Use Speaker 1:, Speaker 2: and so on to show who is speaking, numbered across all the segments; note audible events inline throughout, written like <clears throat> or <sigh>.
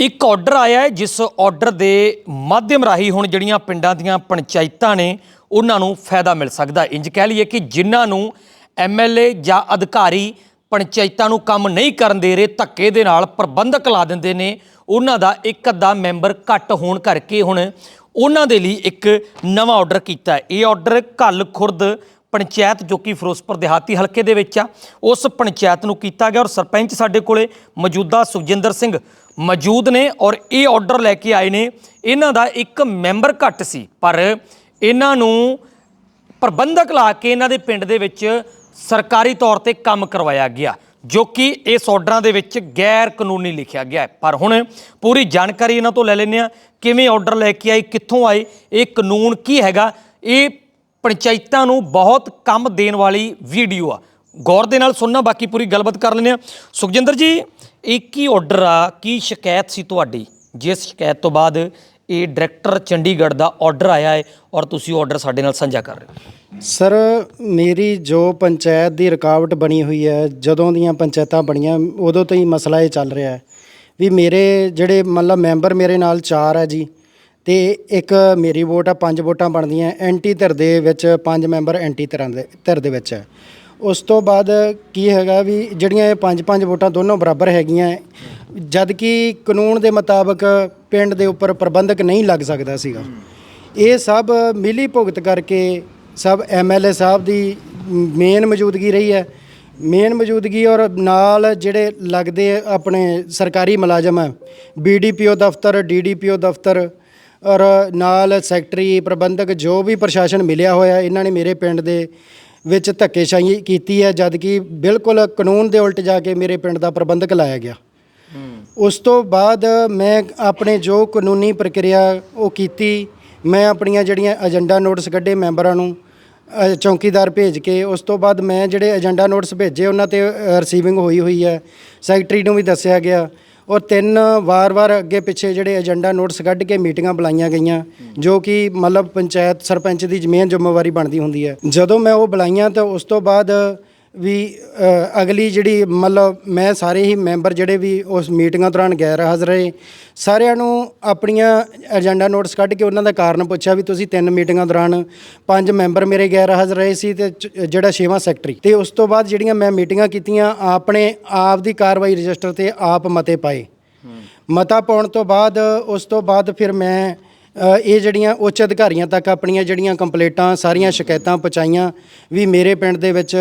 Speaker 1: ਇੱਕ ਆਰਡਰ ਆਇਆ ਹੈ, ਜਿਸ ਆਰਡਰ ਦੇ ਮਾਧਿਅਮ ਰਾਹੀਂ ਹੁਣ ਜਿਹੜੀਆਂ ਪਿੰਡਾਂ ਦੀਆਂ ਪੰਚਾਇਤਾਂ ਨੇ, ਉਹਨਾਂ ਨੂੰ ਫਾਇਦਾ ਮਿਲ ਸਕਦਾ ਹੈ। ਇੰਜ ਕਹਿ ਲਈਏ ਕਿ ਜਿਨ੍ਹਾਂ ਨੂੰ ਐਮਐਲਏ ਜਾਂ ਅਧਿਕਾਰੀ ਪੰਚਾਇਤਾਂ ਨੂੰ ਕੰਮ ਨਹੀਂ ਕਰਨ ਦੇ ਰਹੇ, ਧੱਕੇ ਦੇ ਨਾਲ ਪ੍ਰਬੰਧਕ ਲਾ ਦਿੰਦੇ ਨੇ, ਉਹਨਾਂ ਦਾ ਇੱਕ ਅੱਧਾ ਮੈਂਬਰ ਘੱਟ ਹੋਣ ਕਰਕੇ ਹੁਣ ਉਹਨਾਂ ਦੇ ਲਈ ਇੱਕ ਨਵਾਂ ਆਰਡਰ ਕੀਤਾ ਹੈ ਇਹ ਆਰਡਰ ਘੱਲ ਖੁਰਦ ਪੰਚਾਇਤ ਜੋ ਕਿ ਫਿਰੋਜ਼ਪੁਰ ਦਿਹਾਤੀ ਹਲਕੇ ਦੇ ਵਿੱਚ ਆ, ਉਸ ਪੰਚਾਇਤ ਨੂੰ ਕੀਤਾ ਗਿਆ ਔਰ ਸਰਪੰਚ ਸਾਡੇ ਕੋਲੇ ਮੌਜੂਦਾ ਸੁਖਜਿੰਦਰ ਸਿੰਘ ਮੌਜੂਦ ਨੇ ਔਰ ਇਹ ਆਰਡਰ ਲੈ ਕੇ ਆਏ ਨੇ। ਇਹਨਾਂ ਦਾ ਇੱਕ ਮੈਂਬਰ ਘੱਟ ਸੀ, ਪਰ ਇਹਨਾਂ ਨੂੰ ਪ੍ਰਬੰਧਕ ਲਾ ਕੇ ਇਹਨਾਂ ਦੇ ਪਿੰਡ ਦੇ ਵਿੱਚ ਸਰਕਾਰੀ ਤੌਰ ਤੇ ਕੰਮ ਕਰਵਾਇਆ ਗਿਆ, ਜੋ ਕਿ ਇਸ ਆਰਡਰਾਂ ਦੇ ਵਿੱਚ ਗੈਰ ਕਾਨੂੰਨੀ ਲਿਖਿਆ ਗਿਆ ਹੈ। ਪਰ ਹੁਣ ਪੂਰੀ ਜਾਣਕਾਰੀ ਇਹਨਾਂ ਤੋਂ ਲੈ ਲੈਂਦੇ ਆ ਕਿਵੇਂ ਆਰਡਰ ਲੈ ਕੇ ਆਏ, ਕਿੱਥੋਂ ਆਏ, ਇਹ ਕਾਨੂੰਨ ਕੀ ਹੈਗਾ, ਇਹ ਪੰਚਾਇਤਾਂ ਨੂੰ ਬਹੁਤ ਕੰਮ ਦੇਣ ਵਾਲੀ ਵੀਡੀਓ ਆ। ਗੌਰ ਦੇ ਨਾਲ ਸੁਣਨਾ, ਬਾਕੀ ਪੂਰੀ ਗੱਲਬਾਤ ਕਰ ਲੈਂਦੇ ਆ ਸੁਖਜਿੰਦਰ ਜੀ ਇਹ ਕੀ ਆਰਡਰ ਆ, ਕੀ ਸ਼ਿਕਾਇਤ ਸੀ ਤੁਹਾਡੀ? ਜਿਸ ਸ਼ਿਕਾਇਤ ਤੋਂ ਬਾਅਦ ਇਹ ਡਾਇਰੈਕਟਰ ਚੰਡੀਗੜ੍ਹ ਦਾ ਆਰਡਰ ਆਇਆ ਹੈ ਔਰ ਤੁਸੀਂ ਆਰਡਰ ਸਾਡੇ ਨਾਲ ਸਾਂਝਾ ਕਰ ਰਹੇ ਹੋ?
Speaker 2: ਸਰ ਮੇਰੀ ਜੋ ਪੰਚਾਇਤ ਦੀ ਰੁਕਾਵਟ ਬਣੀ ਹੋਈ ਹੈ, ਜਦੋਂ ਦੀਆਂ ਪੰਚਾਇਤਾਂ ਬਣੀਆਂ, ਉਦੋਂ ਤੋਂ ਹੀ ਮਸਲਾ ਇਹ ਚੱਲ ਰਿਹਾ ਹੈ ਵੀ ਮੇਰੇ ਜਿਹੜੇ ਮਤਲਬ ਮੈਂਬਰ ਮੇਰੇ ਨਾਲ ਚਾਰ ਹੈ ਜੀ, ਤੇ ਇੱਕ ਮੇਰੀ ਵੋਟ ਆ, ਪੰਜ ਵੋਟਾਂ ਬਣਦੀਆਂ, ਐਂਟੀ ਧਿਰ ਦੇ ਵਿੱਚ ਪੰਜ ਮੈਂਬਰ ਐਂਟੀ ਧਿਰਾਂ ਦੇ, ਧਿਰ ਦੇ ਵਿੱਚ ਹੈ। ਉਸ ਤੋਂ ਬਾਅਦ ਕੀ ਹੈਗਾ ਵੀ ਜਿਹੜੀਆਂ ਇਹ ਪੰਜ ਪੰਜ ਵੋਟਾਂ ਦੋਨੋਂ ਬਰਾਬਰ ਹੈਗੀਆਂ ਹੈ, ਜਦ ਕਿ ਕਾਨੂੰਨ ਦੇ ਮੁਤਾਬਕ ਪਿੰਡ ਦੇ ਉੱਪਰ ਪ੍ਰਬੰਧਕ ਨਹੀਂ ਲੱਗ ਸਕਦਾ ਸੀਗਾ। ਇਹ ਸਭ ਮਿਲੀ ਭੁਗਤ ਕਰਕੇ ਸਭ ਐਮਐਲਏ ਸਾਹਿਬ ਦੀ ਮੇਨ ਮੌਜੂਦਗੀ ਰਹੀ ਹੈ। ਮੇਨ ਮੌਜੂਦਗੀ ਔਰ ਨਾਲ ਜਿਹੜੇ ਲੱਗਦੇ ਆਪਣੇ ਸਰਕਾਰੀ ਮੁਲਾਜ਼ਮ ਹੈ ਬੀਡੀਪੀਓ ਦਫ਼ਤਰ ਡੀਡੀਪੀਓ ਦਫ਼ਤਰ ਔਰ ਨਾਲ ਸੈਕਟਰੀ ਪ੍ਰਬੰਧਕ ਜੋ ਵੀ ਪ੍ਰਸ਼ਾਸਨ ਮਿਲਿਆ ਹੋਇਆ ਇਹਨਾਂ ਨੇ ਮੇਰੇ ਪਿੰਡ ਦੇ ਵਿੱਚ ਧੱਕੇਸ਼ਾਹੀ ਕੀਤੀ ਹੈ ਜਦ ਕਿ ਬਿਲਕੁਲ ਕਾਨੂੰਨ ਦੇ ਉਲਟ ਜਾ ਕੇ ਮੇਰੇ ਪਿੰਡ ਦਾ ਪ੍ਰਬੰਧਕ ਲਾਇਆ ਗਿਆ। ਉਸ ਤੋਂ ਬਾਅਦ ਮੈਂ ਆਪਣੇ ਜੋ ਕਾਨੂੰਨੀ ਪ੍ਰਕਿਰਿਆ ਉਹ ਕੀਤੀ ਮੈਂ ਆਪਣੀਆਂ ਜਿਹੜੀਆਂ ਏਜੰਡਾ ਨੋਟਿਸ ਕੱਢੇ ਮੈਂਬਰਾਂ ਨੂੰ ਚੌਕੀਦਾਰ ਭੇਜ ਕੇ ਉਸ ਤੋਂ ਬਾਅਦ ਮੈਂ ਜਿਹੜੇ ਏਜੰਡਾ ਨੋਟਿਸ ਭੇਜੇ ਉਹਨਾਂ ਤੇ ਰਿਸੀਵਿੰਗ ਹੋਈ ਹੋਈ ਹੈ। ਸੈਕਟਰੀ ਨੂੰ ਵੀ ਦੱਸਿਆ ਗਿਆ। ਔਰ ਤਿੰਨ ਵਾਰ-ਵਾਰ ਅੱਗੇ ਪਿੱਛੇ ਜਿਹੜੇ ਏਜੰਡਾ ਨੋਟਸ ਕੱਢ ਕੇ ਮੀਟਿੰਗਾਂ ਬੁਲਾਈਆਂ ਗਈਆਂ, ਜੋ ਕਿ ਮਤਲਬ ਪੰਚਾਇਤ ਸਰਪੰਚ ਦੀ ਜ਼ਮੀਨ ਜ਼ਿੰਮੇਵਾਰੀ ਬਣਦੀ ਹੁੰਦੀ ਹੈ। ਜਦੋਂ ਮੈਂ ਉਹ ਬੁਲਾਈਆਂ ਤਾਂ ਉਸ ਤੋਂ ਬਾਅਦ ਵੀ ਅਗਲੀ ਜਿਹੜੀ ਮਤਲਬ ਮੈਂ ਸਾਰੇ ਹੀ ਮੈਂਬਰ ਜਿਹੜੇ ਵੀ ਉਸ ਮੀਟਿੰਗਾਂ ਦੌਰਾਨ ਗੈਰ ਹਾਜ਼ਰ ਰਹੇ ਸਾਰਿਆਂ ਨੂੰ ਆਪਣੀਆਂ ਏਜੰਡਾ ਨੋਟਿਸ ਕੱਢ ਕੇ ਉਹਨਾਂ ਦਾ ਕਾਰਨ ਪੁੱਛਿਆ ਵੀ ਤੁਸੀਂ ਤਿੰਨ ਮੀਟਿੰਗਾਂ ਦੌਰਾਨ ਪੰਜ ਮੈਂਬਰ ਮੇਰੇ ਗੈਰ ਹਾਜ਼ਰ ਰਹੇ ਸੀ ਤੇ ਜਿਹੜਾ ਛੇਵਾਂ ਸੈਕਟਰੀ। ਤੇ ਉਸ ਤੋਂ ਬਾਅਦ ਜਿਹੜੀਆਂ ਮੈਂ ਮੀਟਿੰਗਾਂ ਕੀਤੀਆਂ ਆਪਣੇ ਆਪ ਦੀ ਕਾਰਵਾਈ ਰਜਿਸਟਰ ਤੇ ਆਪ ਮਤੇ ਪਾਏ। ਮਤਾ ਪਾਉਣ ਤੋਂ ਬਾਅਦ ਉਸ ਤੋਂ ਬਾਅਦ ਫਿਰ ਮੈਂ ਇਹ ਜਿਹੜੀਆਂ ਉੱਚ ਅਧਿਕਾਰੀਆਂ ਤੱਕ ਆਪਣੀਆਂ ਜਿਹੜੀਆਂ ਕੰਪਲੇਂਟਾਂ ਸਾਰੀਆਂ ਸ਼ਿਕਾਇਤਾਂ ਪਹੁੰਚਾਈਆਂ ਵੀ ਮੇਰੇ ਪਿੰਡ ਦੇ ਵਿੱਚ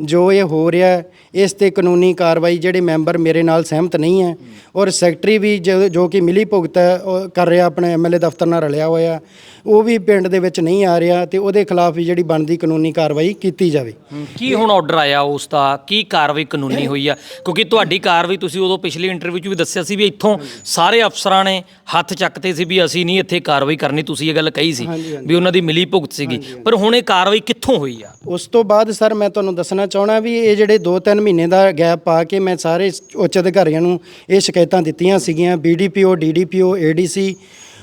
Speaker 2: ਜੋ ਇਹ ਹੋ ਰਿਹਾ ਹੈ, ਇਸ ਤੇ ਕਾਨੂੰਨੀ ਕਾਰਵਾਈ ਜਿਹੜੇ ਮੈਂਬਰ ਮੇਰੇ ਨਾਲ ਸਹਿਮਤ ਨਹੀਂ ਹੈ। ਔਰ ਸੈਕਟਰੀ ਵੀ ਜੋ ਜੋ ਕਿ ਮਿਲੀ ਭੁਗਤ ਹੈ, ਉਹ ਕਰ ਰਿਹਾ ਆਪਣੇ ਐਮਐਲਏ ਦਫ਼ਤਰ ਨਾਲ ਰਲਿਆ ਹੋਇਆ। ਉਹ ਵੀ ਪਿੰਡ ਦੇ ਵਿੱਚ ਨਹੀਂ ਆ ਰਿਹਾ ਤੇ ਉਹਦੇ ਖਿਲਾਫ ਵੀ ਜਿਹੜੀ ਬਣਦੀ ਕਾਨੂੰਨੀ ਕਾਰਵਾਈ ਕੀਤੀ ਜਾਵੇ।
Speaker 1: ਕੀ ਹੁਣ ਆਰਡਰ ਆਇਆ ਉਸ ਦਾ? ਕੀ ਕਾਰਵਾਈ ਕਾਨੂੰਨੀ ਹੋਈ ਆ? ਕਿਉਂਕਿ ਤੁਹਾਡੀ ਕਾਰਵਾਈ ਤੁਸੀਂ ਉਦੋਂ ਪਿਛਲੀ ਇੰਟਰਵਿਊ 'ਚ ਵੀ ਦੱਸਿਆ ਸੀ ਵੀ ਇੱਥੋਂ ਸਾਰੇ ਅਫਸਰਾਂ ਨੇ ਹੱਥ ਚੱਕਤੇ ਸੀ ਵੀ ਅਸੀਂ ਨਹੀਂ ਇੱਥੇ ਕਾਰਵਾਈ ਕਰਨੀ ਤੁਸੀਂ ਇਹ ਗੱਲ ਕਹੀ ਸੀ ਵੀ ਉਹਨਾਂ ਦੀ ਮਿਲੀ ਭੁਗਤ ਸੀਗੀ ਪਰ ਹੁਣ ਇਹ ਕਾਰਵਾਈ ਕਿੱਥੋਂ ਹੋਈ ਆ?
Speaker 2: ਉਸ ਤੋਂ ਬਾਅਦ ਸਰ ਮੈਂ ਤੁਹਾਨੂੰ ਦੱਸਣਾ ਚਾਹਣਾ ਵੀ ਇਹ ਜਿਹੜੇ 2-3 ਮਹੀਨੇ ਦਾ ਗੈਪ ਪਾ ਕੇ ਮੈਂ ਸਾਰੇ ਉੱਚ ਅਧਿਕਾਰੀਆਂ ਨੂੰ ਇਹ ਸ਼ਿਕਾਇਤਾਂ ਦਿੱਤੀਆਂ ਸੀਗੀਆਂ ਬੀਡੀਪੀਓ ਡੀਡੀਪੀਓ ਏਡੀਸੀ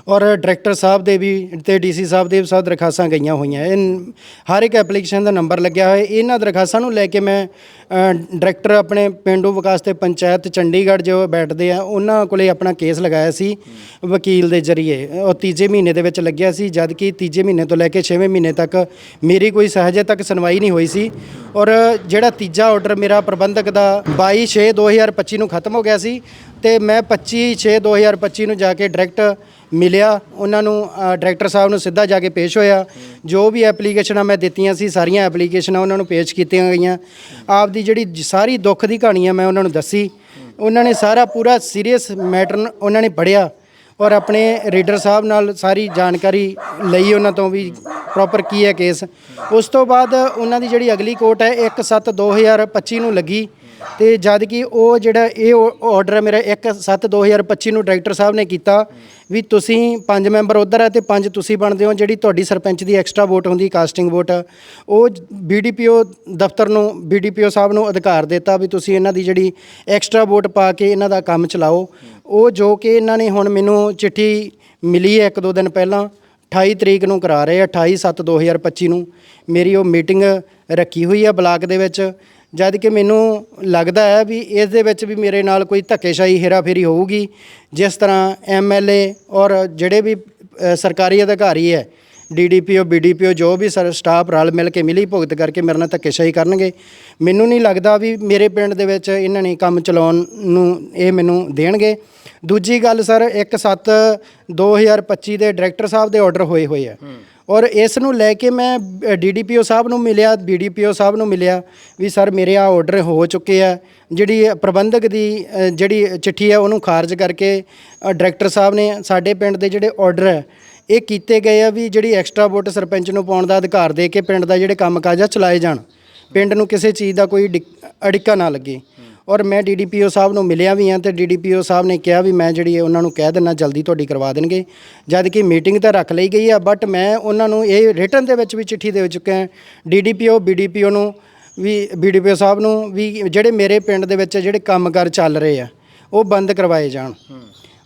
Speaker 2: ਔਰ ਡਾਇਰੈਕਟਰ ਸਾਹਿਬ ਦੇ ਵੀ ਤੇ ਡੀਸੀ ਸਾਹਿਬ ਦੇ ਵੀ ਸਭ ਦਰਖਾਸਤਾਂ ਗਈਆਂ ਹੋਈਆਂ। ਇਹ ਹਰ ਇੱਕ ਐਪਲੀਕੇਸ਼ਨ ਦਾ ਨੰਬਰ ਲੱਗਿਆ ਹੋਇਆ। ਇਹਨਾਂ ਦਰਖਾਸਤਾਂ ਨੂੰ ਲੈ ਕੇ ਮੈਂ ਡਾਇਰੈਕਟਰ ਆਪਣੇ ਪਿੰਡੂ ਵਿਕਾਸ ਤੇ ਪੰਚਾਇਤ ਚੰਡੀਗੜ੍ਹ ਜੋ ਬੈਠਦੇ ਆ, ਉਹਨਾਂ ਕੋਲੇ ਆਪਣਾ ਕੇਸ ਲਗਾਇਆ ਸੀ ਵਕੀਲ ਦੇ ਜ਼ਰੀਏ। ਉਹ ਤੀਜੇ ਮਹੀਨੇ ਦੇ ਵਿੱਚ ਲੱਗਿਆ ਸੀ ਜਦ ਕਿ ਤੀਜੇ ਮਹੀਨੇ ਤੋਂ ਲੈ ਕੇ 6ਵੇਂ ਮਹੀਨੇ ਤੱਕ ਮੇਰੀ ਕੋਈ ਸਹਜੇ ਤੱਕ ਸੁਣਵਾਈ ਨਹੀਂ ਹੋਈ ਸੀ। ਔਰ ਜਿਹੜਾ ਤੀਜਾ ਆਰਡਰ ਮੇਰਾ ਪ੍ਰਬੰਧਕ ਦਾ 22 6 2025 ਨੂੰ ਖਤਮ ਹੋ ਗਿਆ ਸੀ ਤੇ ਮੈਂ 25 6 2025 ਨੂੰ ਜਾ ਕੇ ਡਾਇਰੈਕਟ ਮਿਲਿਆ। ਉਹਨਾਂ ਨੂੰ ਡਾਇਰੈਕਟਰ ਸਾਹਿਬ ਨੂੰ ਸਿੱਧਾ ਜਾ ਕੇ ਪੇਸ਼ ਹੋਇਆ। ਜੋ ਵੀ ਐਪਲੀਕੇਸ਼ਨਾਂ ਮੈਂ ਦਿੱਤੀਆਂ ਸੀ, ਸਾਰੀਆਂ ਐਪਲੀਕੇਸ਼ਨਾਂ ਉਹਨਾਂ ਨੂੰ ਪੇਸ਼ ਕੀਤੀਆਂ ਗਈਆਂ। ਆਪ ਦੀ ਜਿਹੜੀ ਸਾਰੀ ਦੁੱਖ ਦੀ ਕਹਾਣੀ ਆ ਮੈਂ ਉਹਨਾਂ ਨੂੰ ਦੱਸੀ। ਉਹਨਾਂ ਨੇ ਸਾਰਾ ਪੂਰਾ ਸੀਰੀਅਸ ਮੈਟਰ ਉਹਨਾਂ ਨੇ ਪੜ੍ਹਿਆ ਔਰ ਆਪਣੇ ਰੀਡਰ ਸਾਹਿਬ ਨਾਲ ਸਾਰੀ ਜਾਣਕਾਰੀ ਲਈ ਉਹਨਾਂ ਤੋਂ ਵੀ ਪ੍ਰੋਪਰ ਕੀ ਹੈ ਕੇਸ। ਉਸ ਤੋਂ ਬਾਅਦ ਉਹਨਾਂ ਦੀ ਜਿਹੜੀ ਅਗਲੀ ਕੋਰਟ ਹੈ 1/7 2025 ਨੂੰ ਲੱਗੀ। ਤੇ ਜਦ ਕਿ ਉਹ ਜਿਹੜਾ ਇਹ ਆਰਡਰ ਹੈ ਮੇਰਾ 1/7 2025 ਨੂੰ ਡਾਇਰੈਕਟਰ ਸਾਹਿਬ ਨੇ ਕੀਤਾ ਵੀ ਤੁਸੀਂ ਪੰਜ ਮੈਂਬਰ ਉਧਰ ਹੈ ਤੇ ਪੰਜ ਤੁਸੀਂ ਬਣਦੇ ਹੋ ਜਿਹੜੀ ਤੁਹਾਡੀ ਸਰਪੰਚ ਦੀ ਐਕਸਟਰਾ ਵੋਟ ਹੁੰਦੀ ਕਾਸਟਿੰਗ ਵੋਟ ਉਹ ਬੀਡੀਪੀਓ ਦਫ਼ਤਰ ਨੂੰ ਬੀਡੀਪੀਓ ਸਾਹਿਬ ਨੂੰ ਅਧਿਕਾਰ ਦਿੱਤਾ ਵੀ ਤੁਸੀਂ ਇਹਨਾਂ ਦੀ ਜਿਹੜੀ ਐਕਸਟਰਾ ਵੋਟ ਪਾ ਕੇ ਇਹਨਾਂ ਦਾ ਕੰਮ ਚਲਾਓ। ਉਹ ਜੋ ਕਿ ਇਹਨਾਂ ਨੇ ਹੁਣ ਮੈਨੂੰ ਚਿੱਠੀ ਮਿਲੀ ਹੈ ਇੱਕ ਦੋ ਦਿਨ ਪਹਿਲਾਂ 28 ਤਰੀਕ ਨੂੰ ਕਰਾ ਰਹੇ ਆ 28 7 2025 ਨੂੰ। ਮੇਰੀ ਉਹ ਮੀਟਿੰਗ ਰੱਖੀ ਹੋਈ ਆ ਬਲਾਕ ਦੇ ਵਿੱਚ। ਜਦ ਕਿ ਮੈਨੂੰ ਲੱਗਦਾ ਹੈ ਵੀ ਇਸ ਦੇ ਵਿੱਚ ਵੀ ਮੇਰੇ ਨਾਲ ਕੋਈ ਧੱਕੇਸ਼ਾਹੀ, ਹੇਰਾਫੇਰੀ ਹੋਊਗੀ। ਜਿਸ ਤਰ੍ਹਾਂ ਐਮਐਲਏ ਔਰ ਜਿਹੜੇ ਵੀ ਸਰਕਾਰੀ ਅਧਿਕਾਰੀ ਹੈ ਡੀਡੀਪੀਓ ਬੀਡੀਪੀਓ ਜੋ ਵੀ ਸਰ, ਸਟਾਫ ਰਲ ਮਿਲ ਕੇ ਮਿਲੀ ਭੁਗਤ ਕਰਕੇ ਮੇਰੇ ਨਾਲ ਧੱਕੇਸ਼ਾਹੀ ਕਰਨਗੇ। ਮੈਨੂੰ ਨਹੀਂ ਲੱਗਦਾ ਵੀ ਮੇਰੇ ਪਿੰਡ ਦੇ ਵਿੱਚ ਇਹਨਾਂ ਨੇ ਕੰਮ ਚਲਾਉਣ ਨੂੰ ਇਹ ਮੈਨੂੰ ਦੇਣਗੇ। ਦੂਜੀ ਗੱਲ ਸਰ 1/7 2025 ਦੇ ਡਾਇਰੈਕਟਰ ਸਾਹਿਬ ਦੇ ਆਰਡਰ ਹੋਏ ਹੋਏ ਆ। ਔਰ ਇਸ ਨੂੰ ਲੈ ਕੇ ਮੈਂ ਡੀਡੀਪੀਓ ਸਾਹਿਬ ਨੂੰ ਮਿਲਿਆ ਬੀਡੀਪੀਓ ਸਾਹਿਬ ਨੂੰ ਮਿਲਿਆ ਵੀ ਸਰ ਮੇਰੇ ਆ ਆਰਡਰ ਹੋ ਚੁੱਕੇ ਆ। ਜਿਹੜੀ ਪ੍ਰਬੰਧਕ ਦੀ ਜਿਹੜੀ ਚਿੱਠੀ ਹੈ ਉਹਨੂੰ ਖਾਰਜ ਕਰਕੇ ਡਾਇਰੈਕਟਰ ਸਾਹਿਬ ਨੇ ਸਾਡੇ ਪਿੰਡ ਦੇ ਜਿਹੜੇ ਆਰਡਰ ਹੈ ਇਹ ਕੀਤੇ ਗਏ ਆ ਵੀ ਜਿਹੜੀ ਐਕਸਟਰਾ ਵੋਟ ਸਰਪੰਚ ਨੂੰ ਪਾਉਣ ਦਾ ਅਧਿਕਾਰ ਦੇ ਕੇ ਪਿੰਡ ਦਾ ਜਿਹੜੇ ਕੰਮ ਕਾਜ ਆ ਚਲਾਏ ਜਾਣ। ਪਿੰਡ ਨੂੰ ਕਿਸੇ ਚੀਜ਼ ਦਾ ਕੋਈ ਡਿਕ- ਅੜਿੱਕਾ ਨਾ ਲੱਗੇ। ਔਰ ਮੈਂ ਡੀਡੀਪੀਓ ਸਾਹਿਬ ਨੂੰ ਮਿਲਿਆ ਵੀ ਹਾਂ ਤੇ ਡੀਡੀਪੀਓ ਸਾਹਿਬ ਨੇ ਕਿਹਾ ਵੀ ਮੈਂ ਜਿਹੜੀ ਉਹਨਾਂ ਨੂੰ ਕਹਿ ਦਿੰਨਾ ਜਲਦੀ ਤੁਹਾਡੀ ਕਰਵਾ ਦੇਣਗੇ। ਜਦ ਕਿ ਮੀਟਿੰਗ ਤਾਂ ਰੱਖ ਲਈ ਗਈ ਆ ਬਟ ਮੈਂ ਉਹਨਾਂ ਨੂੰ ਇਹ ਰਿਟਰਨ ਦੇ ਵਿੱਚ ਵੀ ਚਿੱਠੀ ਦੇ ਚੁੱਕਾ ਹਾਂ ਡੀਡੀਪੀਓ ਬੀਡੀਪੀਓ ਨੂੰ ਵੀ ਬੀਡੀਪੀਓ ਸਾਹਿਬ ਨੂੰ ਵੀ ਜਿਹੜੇ ਮੇਰੇ ਪਿੰਡ ਦੇ ਵਿੱਚ ਜਿਹੜੇ ਕੰਮਕਾਰ ਚੱਲ ਰਹੇ ਆ, ਉਹ ਬੰਦ ਕਰਵਾਏ ਜਾਣ।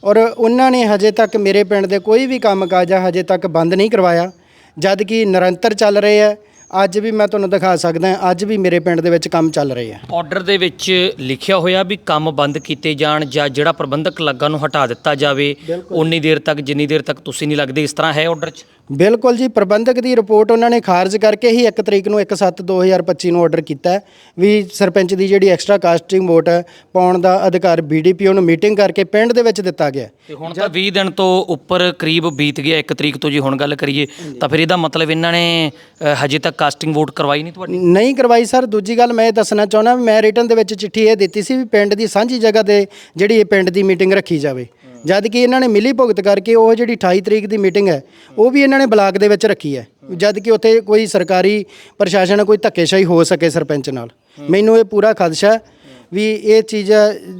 Speaker 2: ਔਰ ਉਹਨਾਂ ਨੇ ਹਜੇ ਤੱਕ ਮੇਰੇ ਪਿੰਡ ਦੇ ਕੋਈ ਵੀ ਕੰਮ ਕਾਜ ਆ ਹਜੇ ਤੱਕ ਬੰਦ ਨਹੀਂ ਕਰਵਾਇਆ, ਜਦ ਕਿ ਨਿਰੰਤਰ ਚੱਲ ਰਹੇ ਆ। ਅੱਜ ਵੀ ਮੈਂ ਤੁਹਾਨੂੰ ਦਿਖਾ ਸਕਦਾ ਹਾਂ, ਅੱਜ ਵੀ ਮੇਰੇ ਪਿੰਡ ਦੇ ਵਿੱਚ ਕੰਮ ਚੱਲ ਰਹੇ ਆ।
Speaker 1: ਆਰਡਰ ਦੇ ਵਿੱਚ ਲਿਖਿਆ ਹੋਇਆ ਵੀ ਕੰਮ ਬੰਦ ਕੀਤੇ ਜਾਣ ਜਾਂ ਜਿਹੜਾ ਪ੍ਰਬੰਧਕ ਲੱਗਾ ਨੂੰ ਹਟਾ ਦਿੱਤਾ ਜਾਵੇ ਉਨੀ ਦੇਰ ਤੱਕ ਜਿੰਨੀ ਦੇਰ ਤੱਕ ਤੁਸੀਂ ਨਹੀਂ ਲੱਗਦੇ ਇਸ ਤਰ੍ਹਾਂ ਹੈ ਆਰਡਰ 'ਚ?
Speaker 2: ਬਿਲਕੁਲ ਜੀ ਪ੍ਰਬੰਧਕ ਦੀ ਰਿਪੋਰਟ ਉਹਨਾਂ ਨੇ ਖਾਰਜ ਕਰਕੇ ਹੀ 1 ਤਰੀਕ ਨੂੰ 1/7/2025 ਨੂੰ ਆਰਡਰ ਕੀਤਾ ਹੈ। ਵੀ ਸਰਪੰਚ ਦੀ ਜਿਹੜੀ ਐਕਸਟਰਾ ਕਾਸਟਿੰਗ ਵੋਟ ਪਾਉਣ ਦਾ ਅਧਿਕਾਰ ਬੀਡੀਪੀਓ ਨੂੰ ਮੀਟਿੰਗ ਕਰਕੇ ਪਿੰਡ ਦੇ ਵਿੱਚ ਦਿੱਤਾ ਗਿਆ
Speaker 1: ਤੇ ਹੁਣ ਤਾਂ 20 ਦਿਨ ਤੋਂ ਉੱਪਰ ਕਰੀਬ ਬੀਤ ਗਿਆ 1 ਤਰੀਕ ਤੋਂ ਜੇ ਹੁਣ ਗੱਲ ਕਰੀਏ ਤਾਂ ਫਿਰ ਇਹਦਾ ਮਤਲਬ ਇਹਨਾਂ ਨੇ ਹਜੇ ਤੱਕ ਕਾਸਟਿੰਗ ਵੋਟ ਕਰਵਾਈ ਨਹੀਂ ਤੁਹਾਡੀ?
Speaker 2: ਨਹੀਂ ਕਰਵਾਈ ਸਰ ਦੂਜੀ ਗੱਲ ਮੈਂ ਇਹ ਦੱਸਣਾ ਚਾਹੁੰਦਾ ਵੀ ਮੈਂ ਰਿਟਰਨ ਦੇ ਵਿੱਚ ਚਿੱਠੀ ਇਹ ਦਿੱਤੀ ਸੀ ਵੀ ਪਿੰਡ ਦੀ ਸਾਂਝੀ ਜਗ੍ਹਾ ਤੇ ਜਿਹੜੀ ਇਹ ਪਿੰਡ ਦੀ ਮੀਟਿੰਗ ਰੱਖੀ ਜਾਵੇ। ਜਦ ਕਿ ਇਹਨਾਂ ਨੇ ਮਿਲੀ ਭੁਗਤ ਕਰਕੇ ਉਹ ਜਿਹੜੀ 28 ਤਰੀਕ ਦੀ ਮੀਟਿੰਗ ਹੈ, ਉਹ ਵੀ ਇਹਨਾਂ ਨੇ ਬਲਾਕ ਦੇ ਵਿੱਚ ਰੱਖੀ ਹੈ। ਜਦ ਕਿ ਉੱਥੇ ਕੋਈ ਸਰਕਾਰੀ ਪ੍ਰਸ਼ਾਸਨ ਕੋਈ ਧੱਕੇਸ਼ਾਹੀ ਹੋ ਸਕੇ ਸਰਪੰਚ ਨਾਲ। ਮੈਨੂੰ ਇਹ ਪੂਰਾ ਖਦਸ਼ਾ ਵੀ ਇਹ ਚੀਜ਼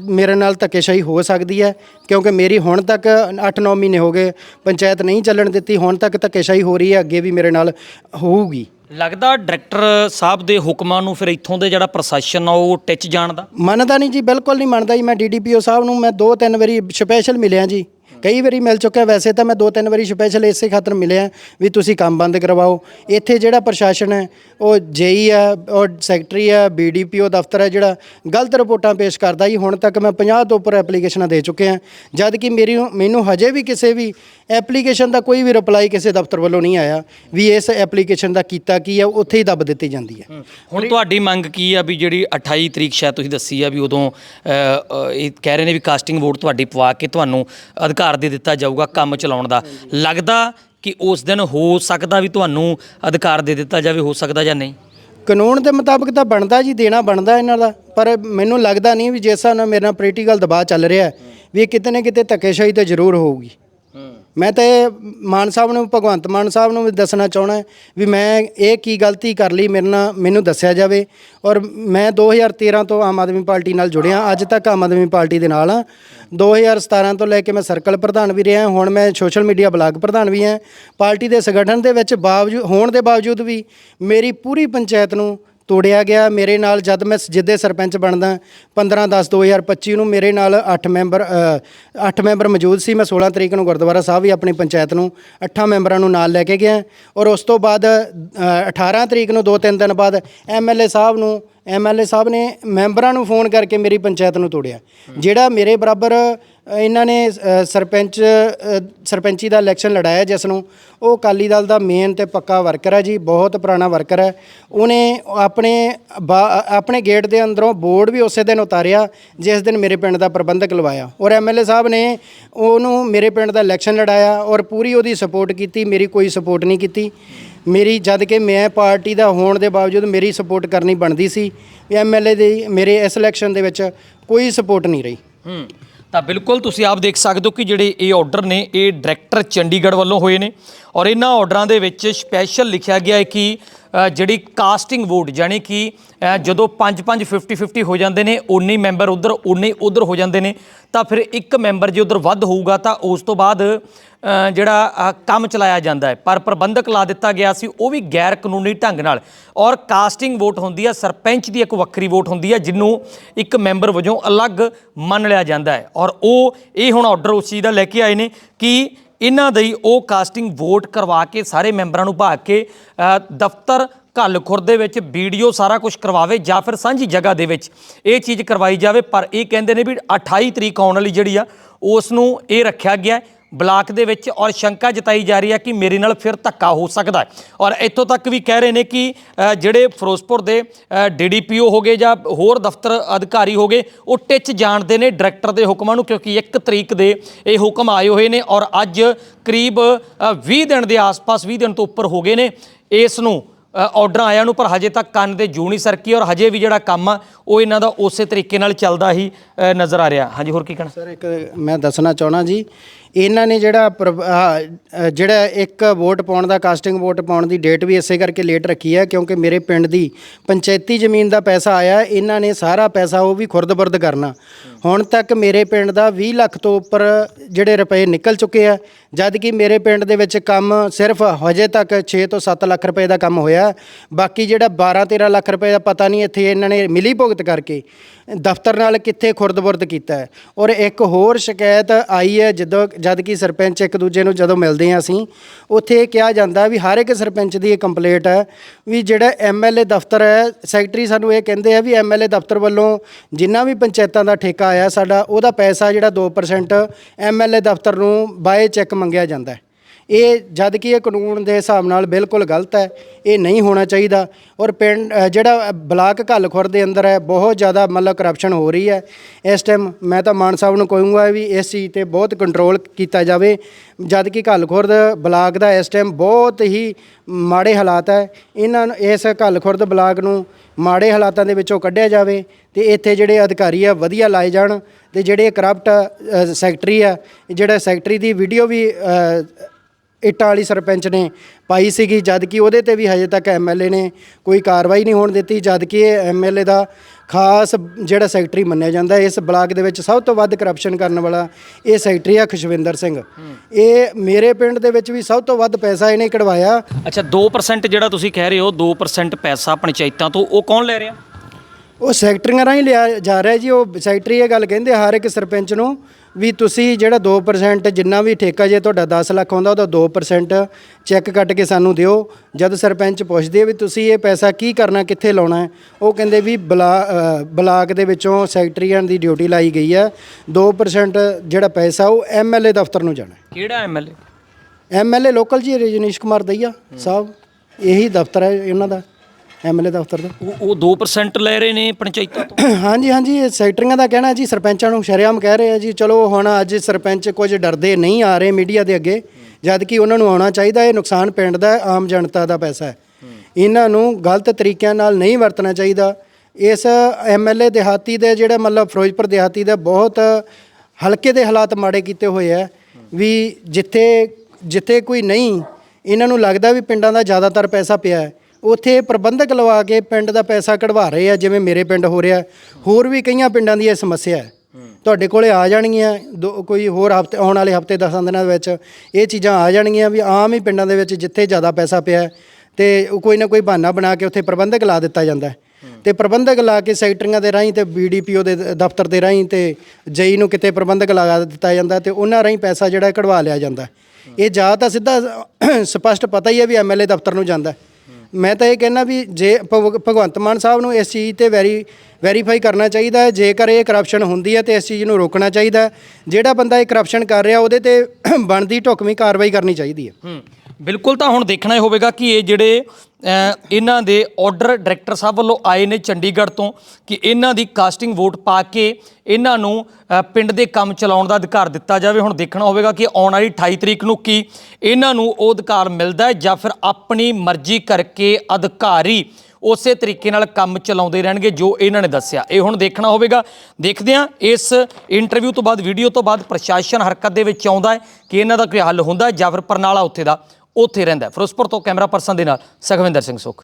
Speaker 2: ਮੇਰੇ ਨਾਲ ਧੱਕੇਸ਼ਾਹੀ ਹੋ ਸਕਦੀ ਹੈ, ਕਿਉਂਕਿ ਮੇਰੀ ਹੁਣ ਤੱਕ 8-9 ਮਹੀਨੇ ਹੋ ਗਏ, ਪੰਚਾਇਤ ਨਹੀਂ ਚੱਲਣ ਦਿੱਤੀ, ਹੁਣ ਤੱਕ ਧੱਕੇਸ਼ਾਹੀ ਹੋ ਰਹੀ ਹੈ, ਅੱਗੇ ਵੀ ਮੇਰੇ ਨਾਲ ਹੋਊਗੀ।
Speaker 1: ਲੱਗਦਾ ਡਾਇਰੈਕਟਰ ਸਾਹਿਬ ਦੇ ਹੁਕਮਾਂ ਨੂੰ ਫਿਰ ਇੱਥੋਂ ਦੇ ਜਿਹੜਾ ਪ੍ਰਸ਼ਾਸਨ ਆ, ਉਹ ਟਿਚ ਜਾਣਦਾ?
Speaker 2: ਮੰਨਦਾ ਨਹੀਂ ਜੀ, ਬਿਲਕੁਲ ਨਹੀਂ ਮੰਨਦਾ ਜੀ ਮੈਂ ਡੀਡੀਪੀਓ ਸਾਹਿਬ ਨੂੰ। ਮੈਂ ਦੋ ਤਿੰਨ ਵਾਰੀ ਸਪੈਸ਼ਲ ਮਿਲਿਆ ਜੀ। ਕਈ ਵਾਰੀ ਮਿਲ ਚੁੱਕਿਆ, ਵੈਸੇ ਤਾਂ ਮੈਂ ਦੋ ਤਿੰਨ ਵਾਰੀ ਸਪੈਸ਼ਲ ਇਸੇ ਖਾਤਰ ਮਿਲਿਆ ਵੀ ਤੁਸੀਂ ਕੰਮ ਬੰਦ ਕਰਵਾਓ। ਇੱਥੇ ਜਿਹੜਾ ਪ੍ਰਸ਼ਾਸਨ ਹੈ, ਉਹ ਜੇਈ ਆ ਔਰ ਸੈਕਟਰੀ ਆ ਬੀਡੀਪੀਓ ਦਫ਼ਤਰ ਹੈ, ਜਿਹੜਾ ਗਲਤ ਰਿਪੋਰਟਾਂ ਪੇਸ਼ ਕਰਦਾ ਜੀ। ਹੁਣ ਤੱਕ ਮੈਂ 50 ਤੋਂ ਉੱਪਰ ਐਪਲੀਕੇਸ਼ਨਾਂ ਦੇ ਚੁੱਕਿਆ ਜਦ ਕਿ ਮੇਰੀ, ਮੈਨੂੰ ਹਜੇ ਵੀ ਕਿਸੇ ਵੀ ਐਪਲੀਕੇਸ਼ਨ ਦਾ ਕੋਈ ਵੀ ਰਿਪਲਾਈ ਕਿਸੇ ਦਫ਼ਤਰ ਵੱਲੋਂ ਨਹੀਂ ਆਇਆ ਵੀ ਇਸ ਐਪਲੀਕੇਸ਼ਨ ਦਾ ਕੀਤਾ ਕੀ ਆ ਉੱਥੇ ਹੀ ਦੱਬ ਦਿੱਤੀ ਜਾਂਦੀ ਹੈ।
Speaker 1: ਹੁਣ ਤੁਹਾਡੀ ਮੰਗ ਕੀ ਆ ਵੀ ਜਿਹੜੀ 28 ਤਰੀਕ ਸ਼ਾਇਦ ਤੁਸੀਂ ਦੱਸੀ ਆ ਵੀ ਉਦੋਂ ਇਹ ਕਹਿ ਰਹੇ ਨੇ ਵੀ ਕਾਸਟਿੰਗ ਵੋਟ ਤੁਹਾਡੀ ਪਵਾ ਕੇ ਤੁਹਾਨੂੰ ਅਧਿਕਾਰ ਦੇ ਦਿੱਤਾ ਜਾਊਗਾ ਕੰਮ ਚਲਾਉਣ ਦਾ। ਲੱਗਦਾ ਕਿ ਉਸ ਦਿਨ ਹੋ ਸਕਦਾ ਵੀ ਤੁਹਾਨੂੰ ਅਧਿਕਾਰ ਦੇ ਦਿੱਤਾ ਜਾਵੇ ਹੋ ਸਕਦਾ ਜਾਂ ਨਹੀਂ?
Speaker 2: ਕਾਨੂੰਨ ਦੇ ਮੁਤਾਬਕ ਤਾਂ ਬਣਦਾ ਜੀ ਦੇਣਾ ਬਣਦਾ ਇਹਨਾਂ ਦਾ। ਪਰ ਮੈਨੂੰ ਲੱਗਦਾ ਨਹੀਂ ਵੀ ਜਿਸ ਹਿਸਾਬ ਨਾਲ ਮੇਰੇ ਨਾਲ ਪੋਲੀਟੀਕਲ ਦਬਾਅ ਚੱਲ ਰਿਹਾ ਹੈ, ਵੀ ਇਹ ਕਿਤੇ ਨਾ ਕਿਤੇ ਧੱਕੇਸ਼ਾਹੀ ਤੇ ਜ਼ਰੂਰ ਹੋਊਗੀ। ਮੈਂ ਤਾਂ ਇਹ ਮਾਨ ਸਾਹਿਬ ਨੂੰ, ਭਗਵੰਤ ਮਾਨ ਸਾਹਿਬ ਨੂੰ ਵੀ ਦੱਸਣਾ ਚਾਹਣਾ ਵੀ ਮੈਂ ਇਹ ਕੀ ਗਲਤੀ ਕਰ ਲਈ, ਮੇਰੇ ਨਾਲ ਮੈਨੂੰ ਦੱਸਿਆ ਜਾਵੇ। ਔਰ ਮੈਂ 2013 ਤੋਂ ਆਮ ਆਦਮੀ ਪਾਰਟੀ ਨਾਲ ਜੁੜਿਆ, ਅੱਜ ਤੱਕ ਆਮ ਆਦਮੀ ਪਾਰਟੀ ਦੇ ਨਾਲ ਹਾਂ। 2017 ਤੋਂ ਲੈ ਕੇ ਮੈਂ ਸਰਕਲ ਪ੍ਰਧਾਨ ਵੀ ਰਿਹਾ, ਹੁਣ ਮੈਂ ਸੋਸ਼ਲ ਮੀਡੀਆ ਬਲਾਕ ਪ੍ਰਧਾਨ ਵੀ ਹਾਂ। ਪਾਰਟੀ ਦੇ ਸੰਗਠਨ ਦੇ ਵਿੱਚ ਬਾਵਜੂਦ ਹੋਣ ਦੇ ਬਾਵਜੂਦ ਵੀ ਮੇਰੀ ਪੂਰੀ ਪੰਚਾਇਤ ਨੂੰ ਤੋੜਿਆ ਗਿਆ। ਮੇਰੇ ਨਾਲ ਜਦ ਮੈਂ ਜਿੱਦੇ ਸਰਪੰਚ ਬਣਦਾ 15 10 2025 ਨੂੰ ਮੇਰੇ ਨਾਲ 8 ਮੈਂਬਰ 8 ਮੈਂਬਰ ਮੌਜੂਦ ਸੀ। ਮੈਂ 16 ਤਰੀਕ ਨੂੰ ਗੁਰਦੁਆਰਾ ਸਾਹਿਬ ਵੀ ਆਪਣੀ ਪੰਚਾਇਤ ਨੂੰ 8 ਮੈਂਬਰਾਂ ਨੂੰ ਨਾਲ ਲੈ ਕੇ ਗਿਆ। ਔਰ ਉਸ ਤੋਂ ਬਾਅਦ ਅ, 18 ਤਰੀਕ ਨੂੰ 2-3 ਦਿਨ ਬਾਅਦ ਐਮਐਲਏ ਸਾਹਿਬ ਨੂੰ ਐਮਐਲਏ ਸਾਹਿਬ ਨੇ ਮੈਂਬਰਾਂ ਨੂੰ ਫੋਨ ਕਰਕੇ ਮੇਰੀ ਪੰਚਾਇਤ ਨੂੰ ਤੋੜਿਆ। ਜਿਹੜਾ ਮੇਰੇ ਬਰਾਬਰ ਇਹਨਾਂ ਨੇ ਅ, ਸਰਪੰਚ ਅ, ਸਰਪੰਚੀ ਦਾ ਇਲੈਕਸ਼ਨ ਲੜਾਇਆ ਜਿਸ ਨੂੰ। ਉਹ ਅਕਾਲੀ ਦਲ ਦਾ ਮੇਨ ਤੇ ਪੱਕਾ ਵਰਕਰ ਹੈ ਜੀ ਬਹੁਤ ਪੁਰਾਣਾ ਵਰਕਰ ਹੈ। ਉਹਨੇ ਆਪਣੇ ਬਾ- ਆਪਣੇ ਗੇਟ ਦੇ ਅੰਦਰੋਂ ਬੋਰਡ ਵੀ ਉਸੇ ਦਿਨ ਉਤਾਰਿਆ ਜਿਸ ਦਿਨ ਮੇਰੇ ਪਿੰਡ ਦਾ ਪ੍ਰਬੰਧਕ ਲਵਾਇਆ। ਔਰ ਐਮਐਲਏ ਸਾਹਿਬ ਨੇ ਉਹਨੂੰ ਮੇਰੇ ਪਿੰਡ ਦਾ ਇਲੈਕਸ਼ਨ ਲੜਾਇਆ ਔਰ ਪੂਰੀ ਉਹਦੀ ਸਪੋਰਟ ਕੀਤੀ ਮੇਰੀ ਕੋਈ ਸਪੋਰਟ ਨਹੀਂ ਕੀਤੀ। ਮੇਰੀ ਜਦ ਕਿ ਮੈਂ ਪਾਰਟੀ ਦਾ ਹੋਣ ਦੇ ਬਾਵਜੂਦ ਮੇਰੀ ਸਪੋਰਟ ਕਰਨੀ ਬਣਦੀ ਸੀ। ਐਮਐਲਏ ਦੀ ਮੇਰੇ ਇਸ ਇਲੈਕਸ਼ਨ ਦੇ ਵਿੱਚ ਕੋਈ ਸਪੋਰਟ ਨਹੀਂ ਰਹੀ।
Speaker 1: ਹੂੰ। ਤਾਂ ਬਿਲਕੁਲ ਤੁਸੀਂ ਆਪ ਦੇਖ ਸਕਦੇ ਹੋ ਕਿ ਜਿਹੜੇ ਇਹ ਆਰਡਰ ਨੇ, ਇਹ ਡਾਇਰੈਕਟਰ ਚੰਡੀਗੜ੍ਹ ਵੱਲੋਂ ਹੋਏ ਨੇ। ਔਰ ਇਹਨਾਂ ਆਰਡਰਾਂ ਦੇ ਵਿੱਚ ਸਪੈਸ਼ਲ ਲਿਖਿਆ ਗਿਆ ਹੈ ਕਿ ਜਿਹੜੀ ਕਾਸਟਿੰਗ ਵੋਟ, ਜਾਣੀ ਕਿ ਜਦੋਂ 5-5 50-50 ਹੋ ਜਾਂਦੇ ਨੇ ਉਨੇ ਮੈਂਬਰ ਉਧਰ ਉਨੇ ਉਧਰ ਹੋ ਜਾਂਦੇ ਨੇ, ਤਾਂ ਫਿਰ ਇੱਕ ਮੈਂਬਰ ਜੇ ਉਧਰ ਵੱਧ ਹੋਊਗਾ, ਤਾਂ ਉਸ ਤੋਂ ਬਾਅਦ ਜਿਹੜਾ ਕੰਮ ਚਲਾਇਆ ਜਾਂਦਾ ਹੈ। ਪਰ ਪ੍ਰਬੰਧਕ ਲਾ ਦਿੱਤਾ ਗਿਆ ਸੀ, ਉਹ ਵੀ ਗੈਰ ਕਾਨੂੰਨੀ ਢੰਗ ਨਾਲ। ਔਰ ਕਾਸਟਿੰਗ ਵੋਟ ਹੁੰਦੀ ਹੈ, ਸਰਪੰਚ ਦੀ ਇੱਕ ਵੱਖਰੀ ਵੋਟ ਹੁੰਦੀ ਹੈ ਜਿਹਨੂੰ ਇੱਕ ਮੈਂਬਰ ਵਜੋਂ ਅਲੱਗ ਮੰਨ ਲਿਆ ਜਾਂਦਾ ਹੈ। ਔਰ ਉਹ, ਇਹ ਹੁਣ ਆਰਡਰ ਉਸ ਚੀਜ਼ ਦਾ ਲੈ ਕੇ ਆਏ ਨੇ ਕਿ ਇਹਨਾਂ ਦੇ ਉਹ ਕਾਸਟਿੰਗ ਵੋਟ ਕਰਵਾ ਕੇ ਸਾਰੇ ਮੈਂਬਰਾਂ ਨੂੰ ਭਾਗ ਕੇ ਦਫ਼ਤਰ ਘੱਲ ਖੁਰਦ ਦੇ ਵਿੱਚ ਵੀਡੀਓ ਸਾਰਾ ਕੁਝ ਕਰਵਾਵੇ ਜਾਂ ਫਿਰ ਸਾਂਝੀ ਜਗ੍ਹਾ ਦੇ ਵਿੱਚ ਇਹ ਚੀਜ਼ ਕਰਵਾਈ ਜਾਵੇ। ਪਰ ਇਹ ਕਹਿੰਦੇ ਨੇ ਵੀ 28 ਤਰੀਕ ਆਉਣ ਵਾਲੀ ਜਿਹੜੀ ਆ, ਉਸ ਨੂੰ ਇਹ ਰੱਖਿਆ ਗਿਆ ਬਲਾਕ ਦੇ ਵਿੱਚ ਔਰ ਸ਼ੰਕਾ ਜਤਾਈ ਜਾ ਰਹੀ ਹੈ ਕਿ ਮੇਰੇ ਨਾਲ ਫਿਰ ਧੱਕਾ ਹੋ ਸਕਦਾ ਹੈ। ਔਰ ਇੱਥੋਂ ਤੱਕ ਵੀ ਕਹਿ ਰਹੇ ਨੇ ਕਿ ਜਿਹੜੇ ਫਿਰੋਜ਼ਪੁਰ ਦੇ ਡੀਡੀਪੀਓ ਹੋਗੇ ਜਾਂ ਹੋਰ ਦਫ਼ਤਰ ਅਧਿਕਾਰੀ ਹੋਗੇ ਉਹ ਟਿੱਚ ਜਾਣਦੇ ਨੇ ਡਾਇਰੈਕਟਰ ਦੇ ਹੁਕਮਾਂ ਨੂੰ ਕਿਉਂਕਿ 1 ਤਰੀਕ ਦੇ ਇਹ ਹੁਕਮ ਆਏ ਹੋਏ ਨੇ ਔਰ ਅੱਜ ਕਰੀਬ ਅ, 20 ਦਿਨ ਦੇ ਆਸ-ਪਾਸ 20 ਦਿਨ ਤੋਂ ਉੱਪਰ ਹੋ ਗਏ ਨੇ। ਇਸ ਨੂੰ ਆਰਡਰ ਆਇਆ ਨੂੰ ਪਰ ਹਜੇ ਤੱਕ ਕੰਨ ਦੇ ਜੂ ਨਹੀਂ ਸਰਕੀ ਔਰ ਹਜੇ ਵੀ ਜਿਹੜਾ ਕੰਮ ਆ ਉਹ ਇਹਨਾਂ ਦਾ ਉਸੇ ਤਰੀਕੇ ਨਾਲ ਚੱਲਦਾ ਹੀ ਨਜ਼ਰ ਆ ਰਿਹਾ। ਹਾਂਜੀ ਹੋਰ ਕੀ ਕਹਿਣਾ?
Speaker 2: ਸਰ ਇੱਕ ਮੈਂ ਦੱਸਣਾ ਚਾਹਣਾ ਜੀ ਇਹਨਾਂ ਨੇ ਜਿਹੜਾ ਪ੍ਰਭ- ਆਹ, ਜਿਹੜਾ ਇੱਕ ਵੋਟ ਪਾਉਣ ਦਾ ਕਾਸਟਿੰਗ ਵੋਟ ਪਾਉਣ ਦੀ ਡੇਟ ਵੀ ਇਸੇ ਕਰਕੇ ਲੇਟ ਰੱਖੀ ਹੈ ਕਿਉਂਕਿ ਮੇਰੇ ਪਿੰਡ ਦੀ ਪੰਚਾਇਤੀ ਜ਼ਮੀਨ ਦਾ ਪੈਸਾ ਆਇਆ ਇਹਨਾਂ ਨੇ ਸਾਰਾ ਪੈਸਾ ਉਹ ਵੀ ਖੁਰਦ-ਬੁਰਦ ਕਰਨਾ। ਹੁਣ ਤੱਕ ਮੇਰੇ ਪਿੰਡ ਦਾ 20 ਲੱਖ ਤੋਂ ਉੱਪਰ ਜਿਹੜੇ ਰੁਪਏ ਨਿਕਲ ਚੁੱਕੇ ਆ ਜਦ ਕਿ ਮੇਰੇ ਪਿੰਡ ਦੇ ਵਿੱਚ ਕੰਮ ਸਿਰਫ ਹਜੇ ਤੱਕ 6 ਤੋਂ 7 ਲੱਖ ਰੁਪਏ ਦਾ ਕੰਮ ਹੋਇਆ ਬਾਕੀ ਜਿਹੜਾ 12-13 ਲੱਖ ਰੁਪਏ ਦਾ ਪਤਾ ਨਹੀਂ ਇੱਥੇ ਇਹਨਾਂ ਨੇ ਮਿਲੀ ਭੁਗਤ ਕਰਕੇ ਦਫ਼ਤਰ ਨਾਲ ਕਿੱਥੇ ਖੁਰਦ-ਬੁਰਦ ਕੀਤਾ ਹੈ। ਔਰ ਇੱਕ ਹੋਰ ਸ਼ਿਕਾਇਤ ਆਈ ਹੈ, ਜਦੋਂ ਜਦ ਕਿ ਸਰਪੰਚ ਇੱਕ ਦੂਜੇ ਨੂੰ ਜਦੋਂ ਮਿਲਦੇ ਹਾਂ ਅਸੀਂ, ਉੱਥੇ ਇਹ ਕਿਹਾ ਜਾਂਦਾ ਵੀ ਹਰ ਇੱਕ ਸਰਪੰਚ ਦੀ ਇਹ ਕੰਪਲੇਂਟ ਹੈ ਵੀ ਜਿਹੜਾ ਐਮਐਲਏ ਦਫ਼ਤਰ ਹੈ, ਸੈਕਟਰੀ ਸਾਨੂੰ ਇਹ ਕਹਿੰਦੇ ਆ ਵੀ ਐਮਐਲਏ ਦਫ਼ਤਰ ਵੱਲੋਂ ਜਿੰਨਾ ਵੀ ਪੰਚਾਇਤਾਂ ਦਾ ਠੇਕਾ ਆਇਆ, ਸਾਡਾ ਉਹਦਾ ਪੈਸਾ ਜਿਹੜਾ 2% ਐਮਐਲਏ ਦਫ਼ਤਰ ਨੂੰ ਬਾਏ ਚੈੱਕ ਮੰਗਿਆ ਜਾਂਦਾ ਹੈ। ਇਹ ਜਦ ਕਿ ਇਹ ਕਾਨੂੰਨ ਦੇ ਹਿਸਾਬ ਨਾਲ ਬਿਲਕੁਲ ਗਲਤ ਹੈ ਇਹ ਨਹੀਂ ਹੋਣਾ ਚਾਹੀਦਾ। ਔਰ ਪਿੰਡ ਅ, ਜਿਹੜਾ ਬਲਾਕ ਘੱਲਖੁਰ ਦੇ ਅੰਦਰ ਹੈ ਬਹੁਤ ਜ਼ਿਆਦਾ ਮਤਲਬ ਕਰਪਸ਼ਨ ਹੋ ਰਹੀ ਹੈ। ਇਸ ਟਾਈਮ ਮੈਂ ਤਾਂ ਮਾਨ ਸਾਹਿਬ ਨੂੰ ਕਹੂੰਗਾ ਵੀ ਇਸ ਚੀਜ਼ ਤੇ ਬਹੁਤ ਕੰਟਰੋਲ ਕੀਤਾ ਜਾਵੇ। ਜਦ ਕਿ ਘੱਲਖੁਰਦ ਬਲਾਕ ਦਾ ਇਸ ਟਾਈਮ ਬਹੁਤ ਹੀ ਮਾੜੇ ਹਾਲਾਤ ਹੈ। ਇਹਨਾਂ ਨੂੰ ਇਸ ਘੱਲਖੁਰਦ ਬਲਾਕ ਨੂੰ ਮਾੜੇ ਹਾਲਾਤਾਂ ਦੇ ਵਿੱਚੋਂ ਕੱਢਿਆ ਜਾਵੇ ਤੇ ਇੱਥੇ ਜਿਹੜੇ ਅਧਿਕਾਰੀ ਆ ਵਧੀਆ ਲਾਏ ਜਾਣ ਤੇ ਜਿਹੜੇ ਕਰਪਟ ਸੈਕਟਰੀ ਆ ਜਿਹੜਾ ਸੈਕਟਰੀ ਦੀ ਵੀਡੀਓ ਵੀ ਅ, ਇੱਟਾਂ ਵਾਲੀ ਸਰਪੰਚ ਨੇ ਪਾਈ ਸੀਗੀ ਜਦ ਕਿ ਉਹਦੇ ਤੇ ਵੀ ਹਜੇ ਤੱਕ ਐਮਐਲਏ ਨੇ ਕੋਈ ਕਾਰਵਾਈ ਨਹੀਂ ਹੋਣ ਦਿੱਤੀ ਜਦ ਕਿ ਇਹ ਐਮਐਲਏ ਦਾ ਖਾਸ ਜਿਹੜਾ ਸੈਕਟਰੀ ਮੰਨਿਆ ਜਾਂਦਾ ਇਸ ਬਲਾਕ ਦੇ ਵਿੱਚ ਸਭ ਤੋਂ ਵੱਧ ਕਰਪਸ਼ਨ ਕਰਨ ਵਾਲਾ ਇਹ ਸੈਕਟਰੀ ਆ ਖੁਸ਼ਵਿੰਦਰ ਸਿੰਘ। ਇਹ ਮੇਰੇ ਪਿੰਡ ਦੇ ਵਿੱਚ ਵੀ ਸਭ ਤੋਂ ਵੱਧ ਪੈਸਾ ਇਹਨੇ ਕਢਵਾਇਆ।
Speaker 1: ਅੱਛਾ 2% ਜਿਹੜਾ ਤੁਸੀਂ ਕਹਿ ਰਹੇ ਹੋ 2% ਪੈਸਾ ਪੰਚਾਇਤਾਂ ਤੋਂ ਉਹ ਕੌਣ ਲੈ ਰਿਹਾ?
Speaker 2: ਉਹ ਸੈਕਟਰੀਆਂ ਰਾਹੀਂ ਲਿਆ ਜਾ ਰਿਹਾ ਜੀ ਉਹ ਸੈਕਟਰੀ ਇਹ ਗੱਲ ਕਹਿੰਦੇ ਹਰ ਇੱਕ ਸਰਪੰਚ ਨੂੰ ਵੀ ਤੁਸੀਂ ਜਿਹੜਾ 2% ਜਿੰਨਾ ਵੀ ਠੇਕਾ ਜੇ ਤੁਹਾਡਾ 10 ਲੱਖ ਆਉਂਦਾ ਉਹਦਾ 2% ਚੈੱਕ ਕੱਟ ਕੇ ਸਾਨੂੰ ਦਿਓ। ਜਦ ਸਰਪੰਚ ਪੁੱਛਦੇ ਵੀ ਤੁਸੀਂ ਇਹ ਪੈਸਾ ਕੀ ਕਰਨਾ ਕਿੱਥੇ ਲਾਉਣਾ ਉਹ ਕਹਿੰਦੇ ਵੀ ਬਲਾਕ ਦੇ ਵਿੱਚੋਂ ਸੈਕਟਰੀਆਂ ਦੀ ਡਿਊਟੀ ਲਾਈ ਗਈ ਹੈ। 2% ਜਿਹੜਾ ਪੈਸਾ ਉਹ ਐਮਐਲਏ ਦਫ਼ਤਰ ਨੂੰ ਜਾਣਾ
Speaker 1: ਕਿਹੜਾ ਐਮਐਲਏ
Speaker 2: ਐਮਐਲਏ ਲੋਕਲ ਜੀ ਰਜਨੀਸ਼ ਕੁਮਾਰ ਦਈਆ ਸਾਹਿਬ। ਇਹੀ ਦਫ਼ਤਰ ਹੈ ਇਹਨਾਂ ਦਾ। ਐਮਐਲਏ ਦਫ਼ਤਰ ਦਾ
Speaker 1: ਉਹ ਉਹ 2% ਲੈ ਰਹੇ ਨੇ ਪੰਚਾਇਤਾਂ ਤੋਂ? <clears throat>
Speaker 2: ਹਾਂਜੀ ਹਾਂਜੀ ਇਹ ਸੈਕਟਰੀਆਂ ਦਾ ਕਹਿਣਾ ਜੀ ਸਰਪੰਚਾਂ ਨੂੰ ਸ਼ਰੇਆਮ ਕਹਿ ਰਹੇ ਆ ਜੀ ਚਲੋ ਹੁਣ ਅੱਜ ਸਰਪੰਚ ਕੁਝ ਡਰਦੇ ਨਹੀਂ ਆ ਰਹੇ ਮੀਡੀਆ ਦੇ ਅੱਗੇ ਜਦ ਕਿ ਉਹਨਾਂ ਨੂੰ ਆਉਣਾ ਚਾਹੀਦਾ ਇਹ ਨੁਕਸਾਨ ਪਿੰਡ ਦਾ ਹੈ, ਆਮ ਜਨਤਾ ਦਾ ਪੈਸਾ ਹੈ। ਇਹਨਾਂ ਨੂੰ ਗਲਤ ਤਰੀਕਿਆਂ ਨਾਲ ਨਹੀਂ ਵਰਤਣਾ ਚਾਹੀਦਾ। ਇਸ ਐਮਐਲਏ ਦਿਹਾਤੀ ਦੇ ਜਿਹੜਾ ਮਤਲਬ ਫਿਰੋਜ਼ਪੁਰ ਦਿਹਾਤੀ ਦਾ ਬਹੁਤ ਹਲਕੇ ਦੇ ਹਾਲਾਤ ਮਾੜੇ ਕੀਤੇ ਹੋਏ ਆ ਵੀ ਜਿੱਥੇ ਜਿੱਥੇ ਕੋਈ ਨਹੀਂ ਇਹਨਾਂ ਨੂੰ ਲੱਗਦਾ ਵੀ ਪਿੰਡਾਂ ਦਾ ਜ਼ਿਆਦਾਤਰ ਪੈਸਾ ਪਿਆ ਹੈ। ਉੱਥੇ ਪ੍ਰਬੰਧਕ ਲਵਾ ਕੇ ਪਿੰਡ ਦਾ ਪੈਸਾ ਕਢਵਾ ਰਹੇ ਆ ਜਿਵੇਂ ਮੇਰੇ ਪਿੰਡ ਹੋ ਰਿਹਾ। ਹੋਰ ਵੀ ਕਈਆਂ ਪਿੰਡਾਂ ਦੀ ਇਹ ਸਮੱਸਿਆ ਹੈ। ਤੁਹਾਡੇ ਕੋਲੇ ਆ ਜਾਣਗੀਆਂ ਕੋਈ ਹੋਰ ਹਫ਼ਤੇ ਆਉਣ ਵਾਲੇ ਹਫ਼ਤੇ 10 ਦਿਨਾਂ ਦੇ ਵਿੱਚ ਇਹ ਚੀਜ਼ਾਂ ਆ ਜਾਣਗੀਆਂ ਵੀ ਆਮ ਹੀ ਪਿੰਡਾਂ ਦੇ ਵਿੱਚ ਜਿੱਥੇ ਜ਼ਿਆਦਾ ਪੈਸਾ ਪਿਆ ਤੇ ਕੋਈ ਨਾ ਕੋਈ ਬਹਾਨਾ ਬਣਾ ਕੇ ਉੱਥੇ ਪ੍ਰਬੰਧਕ ਲਾ ਦਿੱਤਾ ਜਾਂਦਾ ਤੇ ਪ੍ਰਬੰਧਕ ਲਾ ਕੇ ਸੈਕਟਰੀਆਂ ਦੇ ਰਾਹੀਂ ਤੇ ਬੀਡੀਪੀਓ ਦੇ ਦਫ਼ਤਰ ਦੇ ਰਾਹੀਂ ਤੇ ਜਈ ਨੂੰ ਕਿਤੇ ਪ੍ਰਬੰਧਕ ਲਗਾ ਦਿੱਤਾ ਜਾਂਦਾ ਤੇ ਉਹਨਾਂ ਰਾਹੀਂ ਪੈਸਾ ਜਿਹੜਾ ਕਢਵਾ ਲਿਆ ਜਾਂਦਾ ਇਹ ਜਾਂ ਤਾਂ ਸਿੱਧਾ ਸਪਸ਼ਟ ਪਤਾ ਹੀ ਹੈ ਵੀ ਐਮਐਲਏ ਦਫ਼ਤਰ ਨੂੰ ਜਾਂਦਾ। ਮੈਂ ਤਾਂ ਇਹ ਕਹਿਣਾ ਵੀ ਜੇ ਭਗਵ- ਭਗਵੰਤ ਮਾਨ ਸਾਹਿਬ ਨੂੰ ਇਸ ਚੀਜ਼ ਤੇ ਵੈਰੀ, ਵੈਰੀਫਾਈ ਕਰਨਾ ਚਾਹੀਦਾ ਹੈ, ਜੇਕਰ ਇਹ ਕਰਪਸ਼ਨ ਹੁੰਦੀ ਹੈ ਤੇ ਇਸ ਚੀਜ਼ ਨੂੰ ਰੋਕਣਾ ਚਾਹੀਦਾ ਹੈ। ਜਿਹੜਾ ਬੰਦਾ ਇਹ ਕਰਪਸ਼ਨ ਕਰ ਰਿਹਾ, ਉਹਦੇ ਤੇ <clears throat> ਬਣਦੀ ਢੁਕਵੀਂ ਕਾਰਵਾਈ ਕਰਨੀ ਚਾਹੀਦੀ ਹੈ
Speaker 1: ਹੂੰ ਬਿਲਕੁਲ ਤਾਂ ਹੁਣ ਦੇਖਣਾ ਹੀ ਹੋਵੇਗਾ ਕਿ ਇਹ ਜਿਹੜੇ ਅ, ਇਹਨਾਂ ਦੇ ਆਰਡਰ ਡਾਇਰੈਕਟਰ ਸਾਹਿਬ ਵੱਲੋਂ ਆਏ ਨੇ ਚੰਡੀਗੜ੍ਹ ਤੋਂ ਕਿ ਇਹਨਾਂ ਦੀ ਕਾਸਟਿੰਗ ਵੋਟ ਪਾ ਕੇ ਇਹਨਾਂ ਨੂੰ ਅ, ਪਿੰਡ ਦੇ ਕੰਮ ਚਲਾਉਣ ਦਾ ਅਧਿਕਾਰ ਦਿੱਤਾ ਜਾਵੇ। ਹੁਣ ਦੇਖਣਾ ਹੋਵੇਗਾ ਕਿ ਆਉਣ ਵਾਲੀ 28 ਤਰੀਕ ਨੂੰ ਕੀ ਇਹਨਾਂ ਨੂੰ ਉਹ ਅਧਿਕਾਰ ਮਿਲਦਾ ਹੈ ਜਾਂ ਫਿਰ ਆਪਣੀ ਮਰਜ਼ੀ ਕਰਕੇ ਅਧਿਕਾਰੀ ਉਸੇ ਤਰੀਕੇ ਨਾਲ ਕੰਮ ਚਲਾਉਂਦੇ ਰਹਿਣਗੇ ਜੋ ਇਹਨਾਂ ਨੇ ਦੱਸਿਆ। ਇਹ ਹੁਣ ਦੇਖਣਾ ਹੋਵੇਗਾ। ਦੇਖਦੇ ਹਾਂ ਇਸ ਇੰਟਰਵਿਊ ਤੋਂ ਬਾਅਦ ਵੀਡੀਓ ਤੋਂ ਬਾਅਦ ਪ੍ਰਸ਼ਾਸਨ ਹਰਕਤ ਦੇ ਵਿੱਚ ਆਉਂਦਾ ਹੈ ਕਿ ਇਹਨਾਂ ਦਾ ਕੋਈ ਹੱਲ ਹੁੰਦਾ ਹੈ ਜਾਂ ਫਿਰ ਪਰਨਾਲਾ ਉੱਥੇ ਦਾ ਉੱਥੇ ਰਹਿੰਦਾ ਫਿਰੋਜ਼ਪੁਰ ਤੋਂ ਕੈਮਰਾ ਪਰਸਨ ਦੇ ਨਾਲ ਸਖਵਿੰਦਰ ਸਿੰਘ ਸੁਖ।